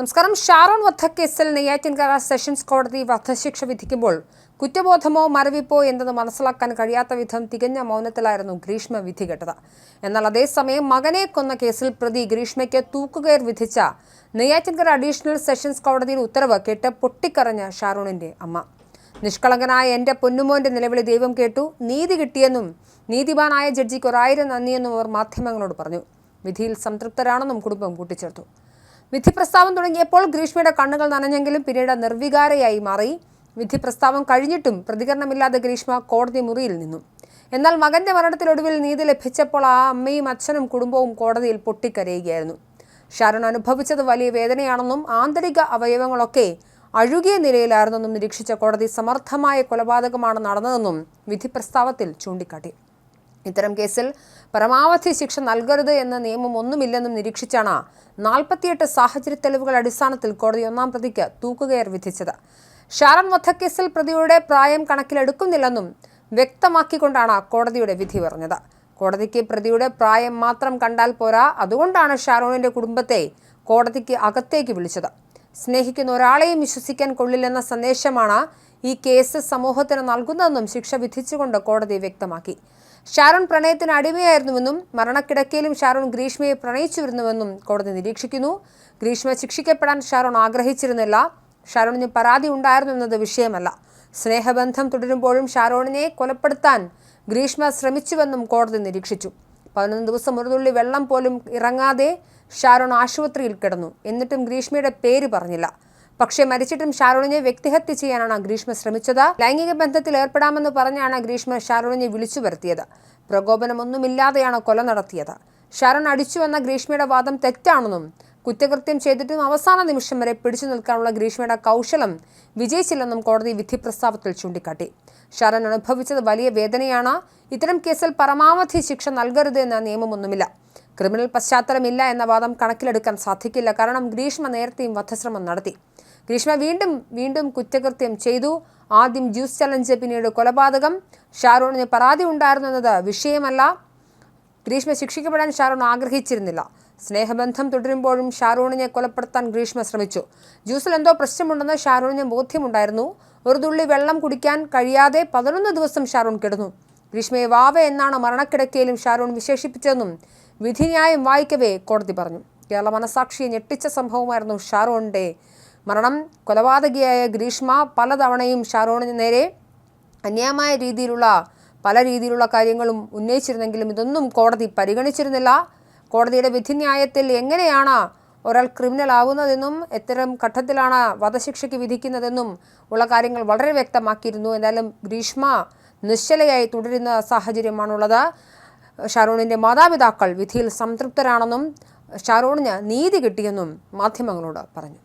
നമസ്കാരം. ഷാറോൺ കേസിൽ നെയ്യാറ്റിൻകര സെഷൻസ് കോടതി വധശിക്ഷ വിധിക്കുമ്പോൾ കുറ്റബോധമോ മരവിപ്പോ എന്തെന്ന് മനസ്സിലാക്കാൻ കഴിയാത്ത വിധം തികഞ്ഞ മൗനത്തിലായിരുന്നു ഗ്രീഷ്മ വിധി കേട്ടത്. എന്നാൽ അതേസമയം മകനെ കൊന്ന കേസിൽ പ്രതി ഗ്രീഷ്മയ്ക്ക് തൂക്കുകയർ വിധിച്ച നെയ്യാറ്റിൻകര അഡീഷണൽ സെഷൻസ് കോടതിയിൽ ഉത്തരവ് കേട്ട് പൊട്ടിക്കറഞ്ഞ ഷാറോണിന്റെ അമ്മ. നിഷ്കളങ്കനായ എന്റെ പൊന്നുമോന്റെ നിലവിളി ദൈവം കേട്ടു. നീതി കിട്ടിയെന്നും നീതിമാനായ ജഡ്ജിക്ക് ഒരായിരം നന്ദിയെന്നും അവർ മാധ്യമങ്ങളോട് പറഞ്ഞു. വിധിയിൽ സംതൃപ്തരാണെന്നും കുടുംബം കൂട്ടിച്ചേർത്തു. വിധി പ്രസ്താവം തുടങ്ങിയപ്പോൾ ഗ്രീഷ്മയുടെ കണ്ണുകൾ നനഞ്ഞെങ്കിലും പിന്നീട് നിർവികാരയായി മാറി. വിധി പ്രസ്താവം കഴിഞ്ഞിട്ടും പ്രതികരണമില്ലാതെ ഗ്രീഷ്മ കോടതി മുറിയിൽ നിന്നു. എന്നാൽ മകന്റെ മരണത്തിലൊടുവിൽ നീതി ലഭിച്ചപ്പോൾ ആ അമ്മയും അച്ഛനും കുടുംബവും കോടതിയിൽ പൊട്ടിക്കരയുകയായിരുന്നു. ഷാരോൺ അനുഭവിച്ചത് വലിയ വേദനയാണെന്നും ആന്തരിക അവയവങ്ങളൊക്കെ അഴുകിയ നിലയിലായിരുന്നെന്നും നിരീക്ഷിച്ച കോടതി സമർത്ഥമായ കൊലപാതകമാണ് നടന്നതെന്നും വിധി പ്രസ്താവത്തിൽ ചൂണ്ടിക്കാട്ടി. ഇത്തരം കേസിൽ പരമാവധി ശിക്ഷ നൽകരുത് എന്ന നിയമം ഒന്നുമില്ലെന്നും നിരീക്ഷിച്ചാണ് നാൽപ്പത്തിയെട്ട് സാഹചര്യ തെളിവുകൾ അടിസ്ഥാനത്തിൽ കോടതി ഒന്നാം പ്രതിക്ക് തൂക്കുകയർ വിധിച്ചത്. ഷാരൺ വധക്കേസിൽ പ്രതിയുടെ പ്രായം കണക്കിലെടുക്കുന്നില്ലെന്നും വ്യക്തമാക്കിക്കൊണ്ടാണ് കോടതിയുടെ വിധി പറഞ്ഞത്. കോടതിക്ക് പ്രതിയുടെ പ്രായം മാത്രം കണ്ടാൽ പോരാ അതുകൊണ്ടാണ് ഷാരോണിന്റെ കുടുംബത്തെ കോടതിക്ക് അകത്തേക്ക് വിളിച്ചത്. സ്നേഹിക്കുന്ന ഒരാളെയും വിശ്വസിക്കാൻ കൊള്ളില്ലെന്ന സന്ദേശമാണ് ഈ കേസ് സമൂഹത്തിന് നൽകുന്നതെന്നും ശിക്ഷ വിധിച്ചുകൊണ്ട് കോടതി വ്യക്തമാക്കി. ഷാരോൺ പ്രണയത്തിന് അടിമയായിരുന്നുവെന്നും മരണക്കിടക്കയിലും ഷാരോൺ ഗ്രീഷ്മയെ പ്രണയിച്ചുവരുന്നുവെന്നും കോടതി നിരീക്ഷിക്കുന്നു. ഗ്രീഷ്മ ശിക്ഷിക്കപ്പെടാൻ ഷാരോൺ ആഗ്രഹിച്ചിരുന്നില്ല. ഷാരോണിന് പരാതി ഉണ്ടായിരുന്നു എന്നത് വിഷയമല്ല. സ്നേഹബന്ധം തുടരുമ്പോഴും ഷാരോണിനെ കൊലപ്പെടുത്താൻ ഗ്രീഷ്മ ശ്രമിച്ചുവെന്നും കോടതി നിരീക്ഷിച്ചു. പതിനൊന്ന് ദിവസം ഒരു തുള്ളി വെള്ളം പോലും ഇറങ്ങാതെ ഷാരോൺ ആശുപത്രിയിൽ കിടന്നു. എന്നിട്ടും ഗ്രീഷ്മയുടെ പേര് പറഞ്ഞില്ല. പക്ഷേ മരിച്ചിട്ടും ഷാരോണിനെ വ്യക്തിഹത്യ ചെയ്യാനാണ് ഗ്രീഷ്മ ശ്രമിച്ചത്. ലൈംഗിക ബന്ധത്തിൽ ഏർപ്പെടാമെന്ന് പറഞ്ഞാണ് ഗ്രീഷ്മ ഷാരൂണിനെ വിളിച്ചു വരുത്തിയത്. പ്രകോപനമൊന്നുമില്ലാതെയാണ് കൊല നടത്തിയത്. ഷാരോൺ അടിച്ചുവെന്ന ഗ്രീഷ്മയുടെ വാദം തെറ്റാണെന്നും കുറ്റകൃത്യം ചെയ്തിട്ടും അവസാന നിമിഷം വരെ പിടിച്ചു നിൽക്കാനുള്ള ഗ്രീഷ്മയുടെ കൗശലം വിജയിച്ചില്ലെന്നും കോടതി വിധി പ്രസ്താവത്തിൽ ചൂണ്ടിക്കാട്ടി. ഷാരൻ അനുഭവിച്ചത് വലിയ വേദനയാണ്. ഇത്തരം കേസിൽ പരമാവധി ശിക്ഷ നൽകരുത് എന്ന നിയമമൊന്നുമില്ല. ക്രിമിനൽ പശ്ചാത്തലമില്ല എന്ന വാദം കണക്കിലെടുക്കാൻ സാധിക്കില്ല. കാരണം ഗ്രീഷ്മ നേരത്തെയും വധശ്രമം നടത്തി. ഗ്രീഷ്മ വീണ്ടും വീണ്ടും കുറ്റകൃത്യം ചെയ്തു. ആദ്യം ജ്യൂസ് ചലഞ്ച് പിന്നീട് കൊലപാതകം. ഷാറൂണിന് പരാതി ഉണ്ടായിരുന്നു എന്നത് വിഷയമല്ല. ഗ്രീഷ്മ ശിക്ഷിക്കപ്പെടാൻ ഷാറൂൺ ആഗ്രഹിച്ചിരുന്നില്ല. സ്നേഹബന്ധം തുടരുമ്പോഴും ഷാറൂണിനെ കൊലപ്പെടുത്താൻ ഗ്രീഷ്മ ശ്രമിച്ചു. ജ്യൂസിൽ എന്തോ പ്രശ്നമുണ്ടെന്ന് ഷാറൂണിന് ബോധ്യമുണ്ടായിരുന്നു. ഒരു തുള്ളി വെള്ളം കുടിക്കാൻ കഴിയാതെ പതിനൊന്ന് ദിവസം ഷാറൂൺ കിടന്നു. ഗ്രീഷ്മയെ വാവ എന്നാണ് മരണക്കിടക്കയിലും ഷാറൂൺ വിശേഷിപ്പിച്ചതെന്നും വിധിന്യായം വായിക്കവേ കോടതി പറഞ്ഞു. കേരള മനസാക്ഷിയെ ഞെട്ടിച്ച സംഭവമായിരുന്നു ഷാരോണിന്റെ മരണം. കൊലപാതകിയായ ഗ്രീഷ്മ പലതവണയും ഷാറോണിന് നേരെ അന്യായമായ രീതിയിലുള്ള പല രീതിയിലുള്ള കാര്യങ്ങളും ഉന്നയിച്ചിരുന്നെങ്കിലും ഇതൊന്നും കോടതി പരിഗണിച്ചിരുന്നില്ല. കോടതിയുടെ വിധിന്യായത്തിൽ എങ്ങനെയാണ് ഒരാൾ ക്രിമിനൽ ആവുന്നതെന്നും എത്തരം ഘട്ടത്തിലാണ് വധശിക്ഷയ്ക്ക് വിധിക്കുന്നതെന്നും ഉള്ള കാര്യങ്ങൾ വളരെ വ്യക്തമാക്കിയിരുന്നു. എന്നാലും ഗ്രീഷ്മ നിശ്ചലയായി തുടരുന്ന സാഹചര്യമാണുള്ളത്. ഷാറൂണിന്റെ മാതാപിതാക്കൾ വിധിയിൽ സംതൃപ്തരാണെന്നും ഷാരോണിന് നീതി കിട്ടിയെന്നും മാധ്യമങ്ങളോട് പറഞ്ഞു.